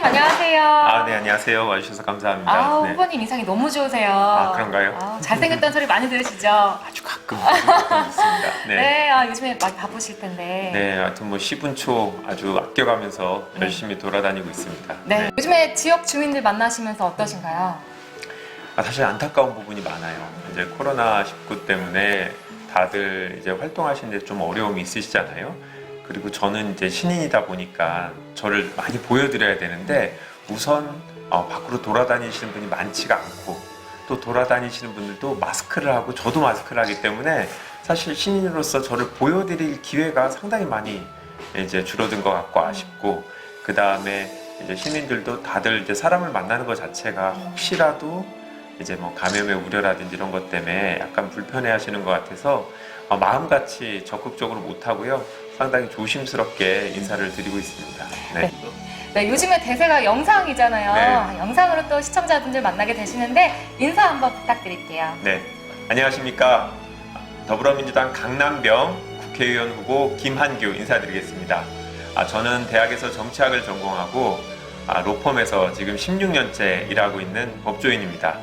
후보님 안녕하세요. 아, 네, 안녕하세요. 와주셔서 감사합니다. 아, 네. 후보님 인상이 너무 좋으세요. 아, 그런가요? 아, 잘생겼다는 소리 많이 들으시죠? 아주 가끔 가끔 있습니다. 네, 네. 아, 요즘에 많이 바쁘실 텐데. 네, 하여튼 뭐 10분 초 아주 아껴가면서 네. 열심히 돌아다니고 있습니다. 네, 요즘에 지역 주민들 만나시면서 어떠신가요? 아, 사실 안타까운 부분이 많아요. 이제 코로나 19 때문에 다들 이제 활동하시는데 좀 어려움이 있으시잖아요. 그리고 저는 이제 신인이다 보니까 저를 많이 보여드려야 되는데 우선 어, 밖으로 돌아다니시는 분이 많지가 않고 또 돌아다니시는 분들도 마스크를 하고 저도 마스크를 하기 때문에 사실 신인으로서 저를 보여드릴 기회가 상당히 많이 이제 줄어든 것 같고 아쉽고 그 다음에 이제 시민들도 다들 이제 사람을 만나는 것 자체가 혹시라도 이제 뭐 감염의 우려라든지 이런 것 때문에 약간 불편해하시는 것 같아서 어, 마음같이 적극적으로 못 하고요 상당히 조심스럽게 인사를 드리고 있습니다. 네. 네, 요즘에 대세가 영상이잖아요. 네. 영상으로 또 시청자분들 만나게 되시는데 인사 한번 부탁드릴게요. 네. 안녕하십니까 더불어민주당 강남병 국회의원 후보 김한규 인사드리겠습니다. 아, 저는 대학에서 정치학을 전공하고 아, 로펌에서 지금 16년째 일하고 있는 법조인입니다.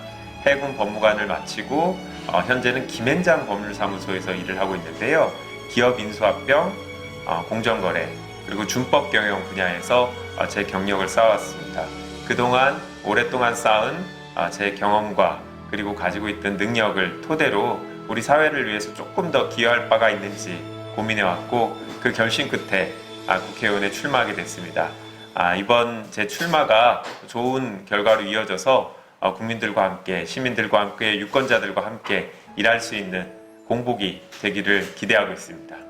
해군 법무관을 마치고 어, 현재는 김앤장 법률사무소에서 일을 하고 있는데요. 기업 인수합병, 어, 공정거래, 그리고 준법 경영 분야에서 어, 제 경력을 쌓아왔습니다. 그동안 오랫동안 쌓은 어, 제 경험과 그리고 가지고 있던 능력을 토대로 우리 사회를 위해서 조금 더 기여할 바가 있는지 고민해왔고 그 결심 끝에 아, 국회의원에 출마하게 됐습니다. 아, 이번 제 출마가 좋은 결과로 이어져서 어, 국민들과 함께 시민들과 함께 유권자들과 함께 일할 수 있는 공복이 되기를 기대하고 있습니다.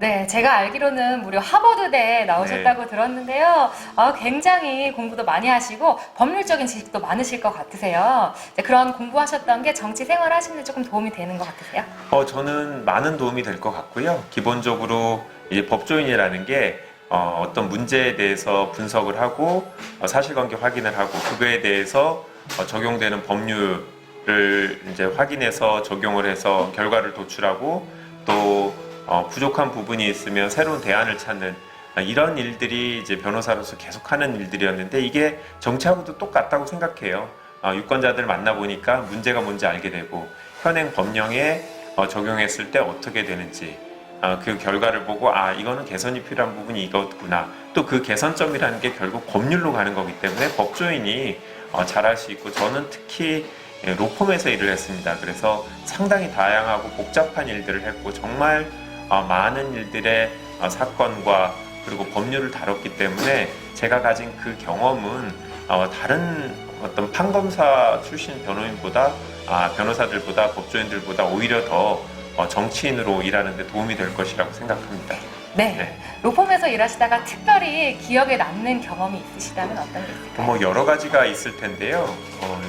네, 제가 알기로는 무려 하버드대에 나오셨다고 네. 들었는데요. 아, 굉장히 공부도 많이 하시고 법률적인 지식도 많으실 것 같으세요. 이제 그런 공부하셨던 게 정치 생활 하시는데 조금 도움이 되는 것 같으세요? 어, 저는 많은 도움이 될 것 같고요. 기본적으로 이제 법조인이라는 게 어, 어떤 문제에 대해서 분석을 하고 어, 사실관계 확인을 하고 그거에 대해서 어, 적용되는 법률을 이제 확인해서 적용을 해서 결과를 도출하고 또 어, 부족한 부분이 있으면 새로운 대안을 찾는 아, 이런 일들이 이제 변호사로서 계속하는 일들이었는데 이게 정치하고도 똑같다고 생각해요. 어, 유권자들 만나보니까 문제가 뭔지 알게 되고 현행 법령에 어, 적용했을 때 어떻게 되는지 어, 그 결과를 보고 아 이거는 개선이 필요한 부분이 이거구나 또 그 개선점이라는 게 결국 법률로 가는 거기 때문에 법조인이 어, 잘할 수 있고 저는 특히 예, 로펌에서 일을 했습니다. 그래서 상당히 다양하고 복잡한 일들을 했고 정말 어, 많은 일들의 어, 사건과 그리고 법률을 다뤘기 때문에 제가 가진 그 경험은 어, 다른 어떤 판검사 출신 변호인보다 아, 변호사들보다 법조인들보다 오히려 더 어, 정치인으로 일하는 데 도움이 될 것이라고 생각합니다. 네. 네. 로펌에서 일하시다가 특별히 기억에 남는 경험이 있으시다면 어떤 게 있을까요? 뭐 여러 가지가 있을 텐데요. 어,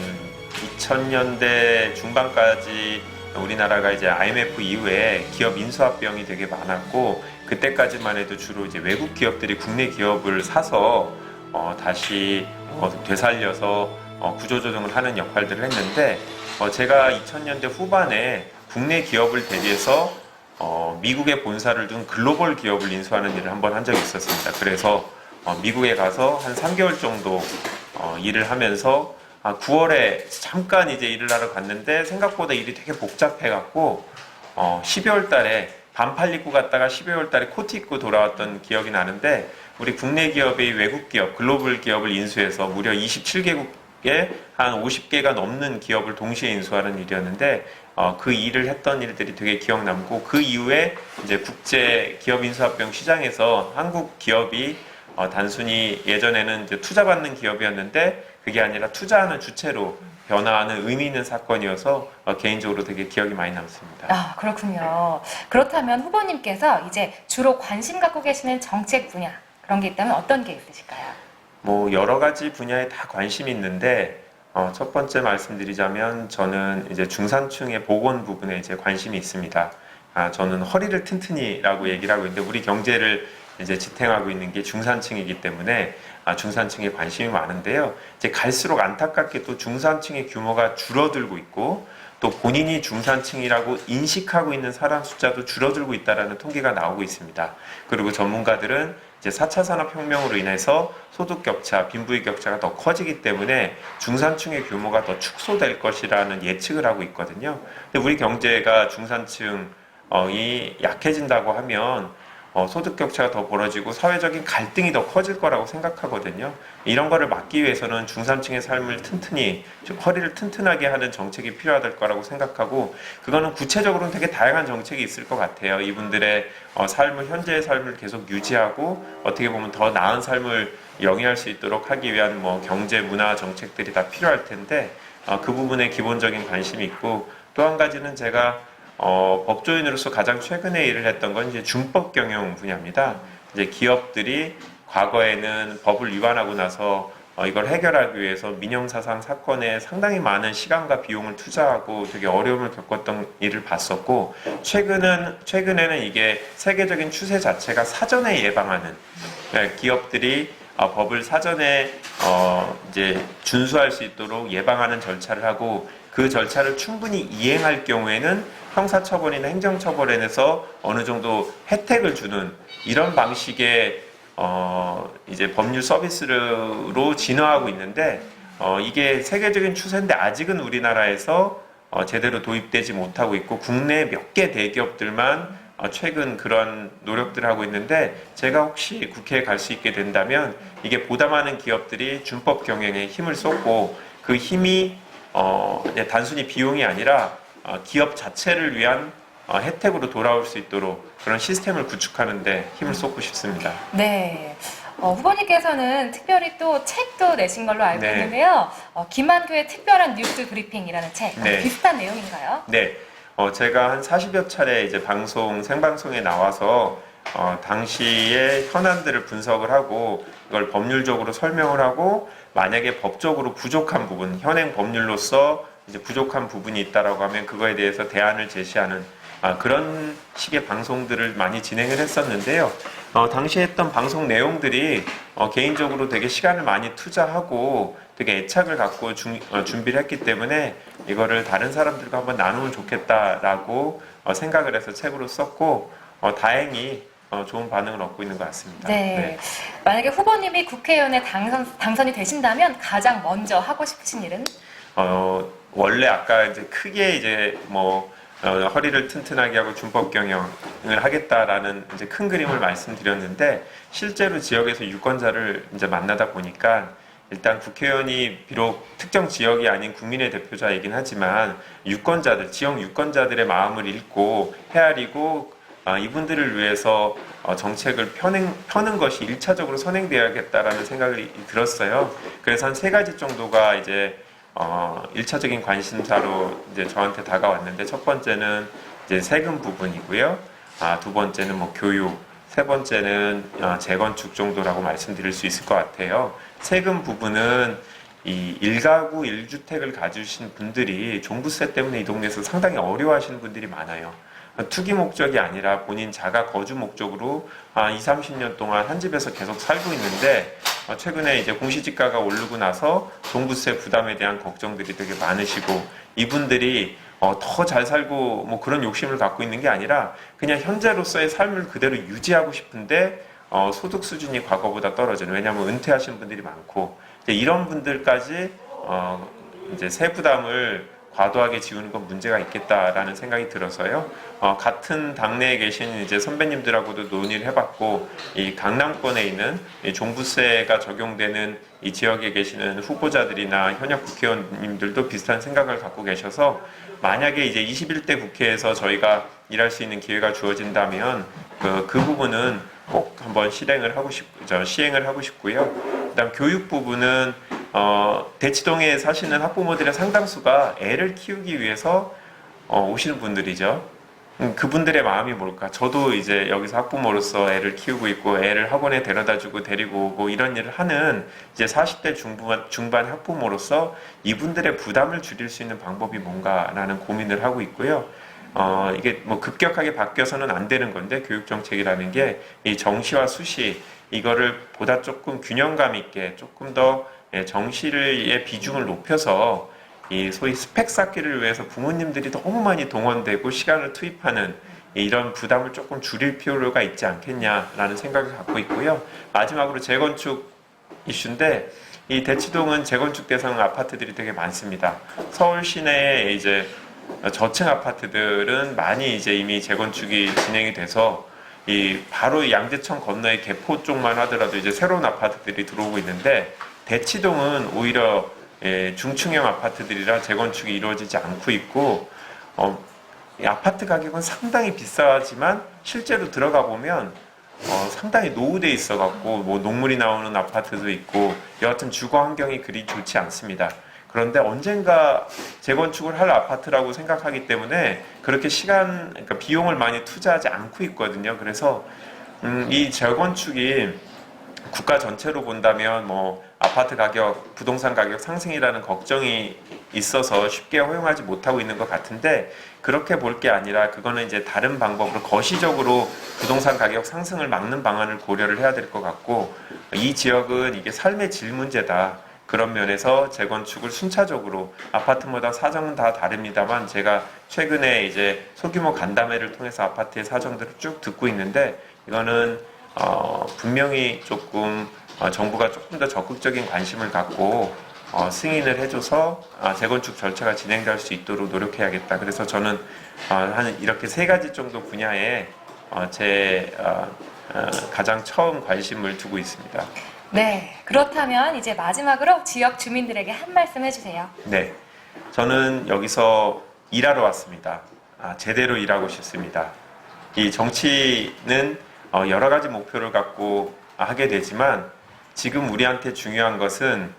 2000년대 중반까지 우리나라가 이제 IMF 이후에 기업 인수합병이 되게 많았고 그때까지만 해도 주로 이제 외국 기업들이 국내 기업을 사서 어, 다시 어, 되살려서 어, 구조조정을 하는 역할들을 했는데 어, 제가 2000년대 후반에 국내 기업을 대비해서 어, 미국에 본사를 둔 글로벌 기업을 인수하는 일을 한번 한 적이 있었습니다. 그래서 어, 미국에 가서 한 3개월 정도 어, 일을 하면서 아, 9월에 잠깐 이제 일을 하러 갔는데 생각보다 일이 되게 복잡해갖고 어, 12월 달에 반팔 입고 갔다가 12월 달에 코트 입고 돌아왔던 기억이 나는데 우리 국내 기업의 외국 기업, 글로벌 기업을 인수해서 무려 27개국에 한 50개가 넘는 기업을 동시에 인수하는 일이었는데 어, 그 일을 했던 일들이 되게 기억 남고 그 이후에 이제 국제 기업 인수합병 시장에서 한국 기업이 어, 단순히 예전에는 이제 투자받는 기업이었는데 그게 아니라 투자하는 주체로 변화하는 의미 있는 사건이어서 어, 개인적으로 되게 기억이 많이 남습니다. 아, 그렇군요. 그렇다면 후보님께서 이제 주로 관심 갖고 계시는 정책 분야 그런 게 있다면 어떤 게 있으실까요? 뭐 여러 가지 분야에 다 관심이 있는데 어, 첫 번째 말씀드리자면 저는 이제 중산층의 보건 부분에 이제 관심이 있습니다. 아, 저는 허리를 튼튼히라고 얘기를 하고 있는데 우리 경제를 이제 지탱하고 있는 게 중산층이기 때문에 아, 중산층에 관심이 많은데요. 이제 갈수록 안타깝게도 중산층의 규모가 줄어들고 있고 또 본인이 중산층이라고 인식하고 있는 사람 숫자도 줄어들고 있다라는 통계가 나오고 있습니다. 그리고 전문가들은 이제 4차 산업혁명으로 인해서 소득 격차, 빈부의 격차가 더 커지기 때문에 중산층의 규모가 더 축소될 것이라는 예측을 하고 있거든요. 근데 우리 경제가 중산층이 약해진다고 하면 어, 소득 격차가 더 벌어지고 사회적인 갈등이 더 커질 거라고 생각하거든요. 이런 거를 막기 위해서는 중산층의 삶을 튼튼히 좀 허리를 튼튼하게 하는 정책이 필요할 거라고 생각하고 그거는 구체적으로는 되게 다양한 정책이 있을 것 같아요. 이분들의 어, 삶을 현재의 삶을 계속 유지하고 어떻게 보면 더 나은 삶을 영위할 수 있도록 하기 위한 뭐 경제 문화 정책들이 다 필요할 텐데 어, 그 부분에 기본적인 관심이 있고 또 한 가지는 제가 어, 법조인으로서 가장 최근에 일을 했던 건 이제 준법 경영 분야입니다. 이제 기업들이 과거에는 법을 위반하고 나서 어, 이걸 해결하기 위해서 민영사상 사건에 상당히 많은 시간과 비용을 투자하고 되게 어려움을 겪었던 일을 봤었고 최근은 최근에는 이게 세계적인 추세 자체가 사전에 예방하는 네, 기업들이 어, 법을 사전에 어, 이제 준수할 수 있도록 예방하는 절차를 하고 그 절차를 충분히 이행할 경우에는 형사처벌이나 행정처벌에서 어느 정도 혜택을 주는 이런 방식의 어, 이제 법률 서비스로 진화하고 있는데 어, 이게 세계적인 추세인데 아직은 우리나라에서 어, 제대로 도입되지 못하고 있고 국내 몇 개 대기업들만 어, 최근 그런 노력들을 하고 있는데 제가 혹시 국회에 갈 수 있게 된다면 이게 보다 많은 기업들이 준법 경영에 힘을 쏟고 그 힘이 어, 단순히 비용이 아니라 어, 기업 자체를 위한 어, 혜택으로 돌아올 수 있도록 그런 시스템을 구축하는데 힘을 쏟고 싶습니다. 네. 어, 후보님께서는 특별히 또 책도 내신 걸로 알고 네. 있는데요. 어, 김한규의 특별한 뉴스 브리핑이라는 책. 네. 비슷한 내용인가요? 네, 어, 제가 한 40여 차례 이제 방송, 생방송에 나와서 어, 당시의 현안들을 분석을 하고 이걸 법률적으로 설명을 하고 만약에 법적으로 부족한 부분, 현행 법률로서 이제 부족한 부분이 있다라고 하면 그거에 대해서 대안을 제시하는 아, 그런 식의 방송들을 많이 진행을 했었는데요. 어, 당시에 했던 방송 내용들이 어, 개인적으로 되게 시간을 많이 투자하고 되게 애착을 갖고 중- 어, 준비를 했기 때문에 이거를 다른 사람들과 한번 나누면 좋겠다라고 어, 생각을 해서 책으로 썼고 어, 다행히 어, 좋은 반응을 얻고 있는 것 같습니다. 네. 만약에 후보님이 국회의원에 당선, 당선이 되신다면 가장 먼저 하고 싶으신 일은? 어, 원래 아까 이제 크게 이제 뭐 어, 허리를 튼튼하게 하고 준법 경영을 하겠다라는 이제 큰 그림을 말씀드렸는데 실제로 지역에서 유권자를 이제 만나다 보니까 일단 국회의원이 비록 특정 지역이 아닌 국민의 대표자이긴 하지만 유권자들, 지역 유권자들의 마음을 읽고 헤아리고 아, 이분들을 위해서 어, 정책을 펴는, 펴는 것이 일차적으로 선행되어야겠다라는 생각이 들었어요. 그래서 한 세 가지 정도가 이제 어, 일차적인 관심사로 이제 저한테 다가왔는데 첫 번째는 이제 세금 부분이고요. 아, 두 번째는 뭐 교육, 세 번째는 아, 재건축 정도라고 말씀드릴 수 있을 것 같아요. 세금 부분은 이 일가구 일주택을 가지신 분들이 종부세 때문에 이 동네에서 상당히 어려워하시는 분들이 많아요. 투기 목적이 아니라 본인 자가 거주 목적으로 한 2, 30년 동안 한 집에서 계속 살고 있는데 어, 최근에 이제 공시지가가 오르고 나서 종부세 부담에 대한 걱정들이 되게 많으시고 이분들이 어, 더 잘 살고 뭐 그런 욕심을 갖고 있는 게 아니라 그냥 현재로서의 삶을 그대로 유지하고 싶은데 어, 소득 수준이 과거보다 떨어지는 왜냐하면 은퇴하신 분들이 많고 이런 분들까지 어, 이제 세 부담을 과도하게 지우는 건 문제가 있겠다라는 생각이 들어서요. 어, 같은 당내에 계신 이제 선배님들하고도 논의를 해봤고 이 강남권에 있는 이 종부세가 적용되는 이 지역에 계시는 후보자들이나 현역 국회의원님들도 비슷한 생각을 갖고 계셔서 만약에 이제 21대 국회에서 저희가 일할 수 있는 기회가 주어진다면 그, 그 부분은 꼭 한번 실행을 하고 싶, 저 시행을 하고 싶고요. 그다음 교육 부분은 어, 대치동에 사시는 학부모들의 상당수가 애를 키우기 위해서 어, 오시는 분들이죠. 음, 그분들의 마음이 뭘까? 저도 이제 여기서 학부모로서 애를 키우고 있고 애를 학원에 데려다주고 데리고 오고 이런 일을 하는 이제 40대 중반, 중반 학부모로서 이분들의 부담을 줄일 수 있는 방법이 뭔가라는 고민을 하고 있고요. 어, 이게 뭐 급격하게 바뀌어서는 안 되는 건데 교육 정책이라는 게 이 정시와 수시 이거를 보다 조금 균형감 있게 조금 더 예, 정시의 비중을 높여서 이 소위 스펙 쌓기를 위해서 부모님들이 너무 많이 동원되고 시간을 투입하는 이런 부담을 조금 줄일 필요가 있지 않겠냐라는 생각을 갖고 있고요. 마지막으로 재건축 이슈인데 이 대치동은 재건축 대상 아파트들이 되게 많습니다. 서울 시내에 이제 저층 아파트들은 많이 이제 이미 재건축이 진행이 돼서 이 바로 양재천 건너의 개포 쪽만 하더라도 이제 새로운 아파트들이 들어오고 있는데 대치동은 오히려 예, 중층형 아파트들이라 재건축이 이루어지지 않고 있고 어, 이 아파트 가격은 상당히 비싸지만 실제로 들어가 보면 어, 상당히 노후돼 있어 갖고 뭐 녹물이 나오는 아파트도 있고 여하튼 주거 환경이 그리 좋지 않습니다. 그런데 언젠가 재건축을 할 아파트라고 생각하기 때문에 그렇게 시간, 그러니까 비용을 많이 투자하지 않고 있거든요. 그래서 음, 이 재건축이 국가 전체로 본다면 뭐 아파트 가격, 부동산 가격 상승이라는 걱정이 있어서 쉽게 허용하지 못하고 있는 것 같은데 그렇게 볼 게 아니라 그거는 이제 다른 방법으로 거시적으로 부동산 가격 상승을 막는 방안을 고려를 해야 될 것 같고 이 지역은 이게 삶의 질 문제다. 그런 면에서 재건축을 순차적으로 아파트마다 사정은 다 다릅니다만 제가 최근에 이제 소규모 간담회를 통해서 아파트의 사정들을 쭉 듣고 있는데 이거는 어, 분명히 조금 어, 정부가 조금 더 적극적인 관심을 갖고 어, 승인을 해줘서 아, 재건축 절차가 진행될 수 있도록 노력해야겠다. 그래서 저는 어, 한 이렇게 세 가지 정도 분야에 어, 제 어, 어, 가장 처음 관심을 두고 있습니다. 네, 그렇다면 이제 마지막으로 지역 주민들에게 한 말씀 해주세요. 네, 저는 여기서 일하러 왔습니다. 아, 제대로 일하고 싶습니다. 이 정치는 어, 여러 가지 목표를 갖고 하게 되지만 지금 우리한테 중요한 것은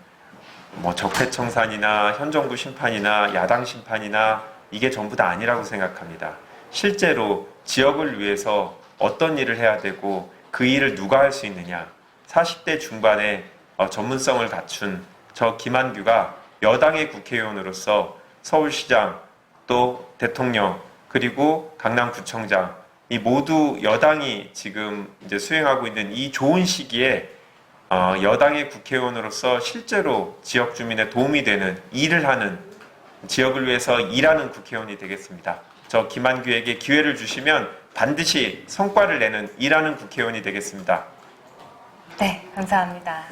뭐 적폐청산이나 현 정부 심판이나 야당 심판이나 이게 전부 다 아니라고 생각합니다. 실제로 지역을 위해서 어떤 일을 해야 되고 그 일을 누가 할 수 있느냐. 40대 중반에 어, 전문성을 갖춘 저 김한규가 여당의 국회의원으로서 서울시장 또 대통령 그리고 강남구청장 이 모두 여당이 지금 이제 수행하고 있는 이 좋은 시기에 어, 여당의 국회의원으로서 실제로 지역 주민의 도움이 되는 일을 하는 지역을 위해서 일하는 국회의원이 되겠습니다. 저 김한규에게 기회를 주시면 반드시 성과를 내는 일하는 국회의원이 되겠습니다. 네, 감사합니다.